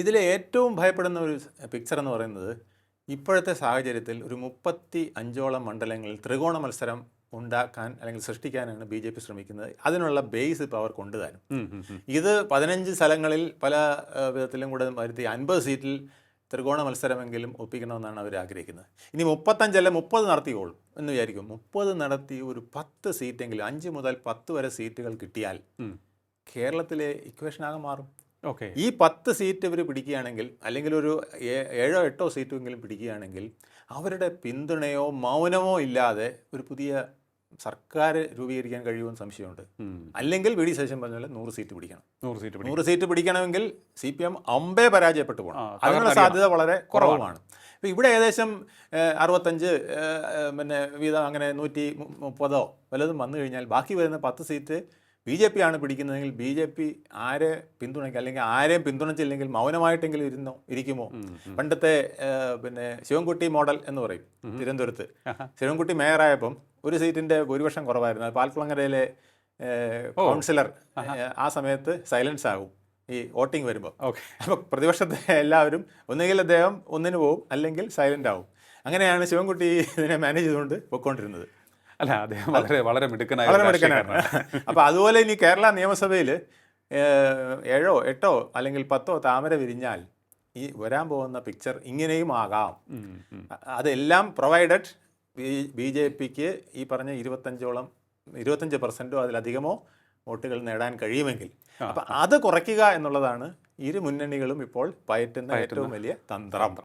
ഇതിലെ ഏറ്റവും ഭയപ്പെടുന്ന ഒരു പിക്ചർ എന്ന് പറയുന്നത് ഇപ്പോഴത്തെ സാഹചര്യത്തിൽ ഒരു മുപ്പത്തി അഞ്ചോളം മണ്ഡലങ്ങളിൽ ത്രികോണ മത്സരം ഉണ്ടാക്കാൻ അല്ലെങ്കിൽ സൃഷ്ടിക്കാനാണ് ബി ജെ പി ശ്രമിക്കുന്നത്. അതിനുള്ള ബേസ് ഇപ്പോൾ അവർ കൊണ്ടുതരും. ഇത് പതിനഞ്ച് സ്ഥലങ്ങളിൽ പല വിധത്തിലും കൂടെ വരുത്തി അൻപത് സീറ്റിൽ ത്രികോണ മത്സരമെങ്കിലും ഒപ്പിക്കണമെന്നാണ് അവർ ആഗ്രഹിക്കുന്നത്. ഇനി മുപ്പത്തഞ്ചല്ല മുപ്പത് നടത്തിയോളും എന്ന് വിചാരിക്കും. മുപ്പത് നടത്തി ഒരു പത്ത് സീറ്റെങ്കിലും അഞ്ച് മുതൽ പത്ത് വരെ സീറ്റുകൾ കിട്ടിയാൽ കേരളത്തിലെ കേരളത്തിലെ ഇക്വേഷനാകെ മാറും. ഓക്കെ. ഈ പത്ത് സീറ്റ് ഇവർ പിടിക്കുകയാണെങ്കിൽ അല്ലെങ്കിൽ ഒരു ഏഴോ എട്ടോ സീറ്റെങ്കിലും പിടിക്കുകയാണെങ്കിൽ അവരുടെ പിന്തുണയോ മൗനമോ ഇല്ലാതെ ഒരു പുതിയ സർക്കാർ രൂപീകരിക്കാൻ കഴിയുമെന്ന് സംശയമുണ്ട്. അല്ലെങ്കിൽ വി ഡി ശേഷം പറഞ്ഞ പോലെ നൂറ് സീറ്റ് പിടിക്കണം. നൂറ് സീറ്റ് നൂറ് സീറ്റ് പിടിക്കണമെങ്കിൽ സി പി എം അമ്പേ പരാജയപ്പെട്ടു പോകണം. അതിനുള്ള സാധ്യത വളരെ കുറവാണ്. അപ്പോൾ ഇവിടെ ഏകദേശം അറുപത്തഞ്ച് പിന്നെ വീതം അങ്ങനെ നൂറ്റി മുപ്പതോ വല്ലതും വന്നു കഴിഞ്ഞാൽ ബാക്കി വരുന്ന പത്ത് സീറ്റ് ബി ജെ പി ആണ് പിടിക്കുന്നതെങ്കിൽ ബി ജെ പി ആരെ പിന്തുണയ്ക്കുക അല്ലെങ്കിൽ ആരെയും പിന്തുണച്ചില്ലെങ്കിൽ മൗനമായിട്ടെങ്കിലും ഇരുന്നോ ഇരിക്കുമോ? പണ്ടത്തെ പിന്നെ ശിവൻകുട്ടി മോഡൽ എന്ന് പറയും തിരുവനന്തപുരത്ത്. ശിവൻകുട്ടി മേയറായപ്പം ഒരു സീറ്റിന്റെ ഭൂരിപക്ഷം കുറവായിരുന്നു. അത് പാൽക്കുളങ്ങരയിലെ കൗൺസിലർ ആ സമയത്ത് സൈലൻസ് ആകും ഈ വോട്ടിംഗ് വരുമ്പോൾ ഓക്കെ. അപ്പോൾ പ്രതിപക്ഷത്തെ എല്ലാവരും ഒന്നുകിൽ അദ്ദേഹം ഒന്നിന് പോവും അല്ലെങ്കിൽ സൈലന്റ് ആവും. അങ്ങനെയാണ് ശിവൻകുട്ടി ഇതിനെ മാനേജ് ചെയ്തുകൊണ്ട് പൊയ്ക്കൊണ്ടിരുന്നത്. അല്ല അദ്ദേഹം വളരെ വളരെ മിടുക്കനായ വളരെ മിടുക്കനാണ് അപ്പോൾ അതുപോലെ ഇനി കേരള നിയമസഭയിൽ ഏഴോ എട്ടോ അല്ലെങ്കിൽ പത്തോ താമര വിരിഞ്ഞാൽ ഈ വരാൻ പോകുന്ന പിക്ചർ ഇങ്ങനെയും ആകാം. അതെല്ലാം പ്രൊവൈഡഡ് ബി ജെ പിക്ക് ഈ പറഞ്ഞ ഇരുപത്തഞ്ചോളം ഇരുപത്തഞ്ച് പെർസെന്റോ അതിലധികമോ വോട്ടുകൾ നേടാൻ കഴിയുമെങ്കിൽ. അപ്പം അത് കുറയ്ക്കുക എന്നുള്ളതാണ് ഇരു മുന്നണികളും ഇപ്പോൾ പയറ്റുന്ന ഏറ്റവും വലിയ തന്ത്രം.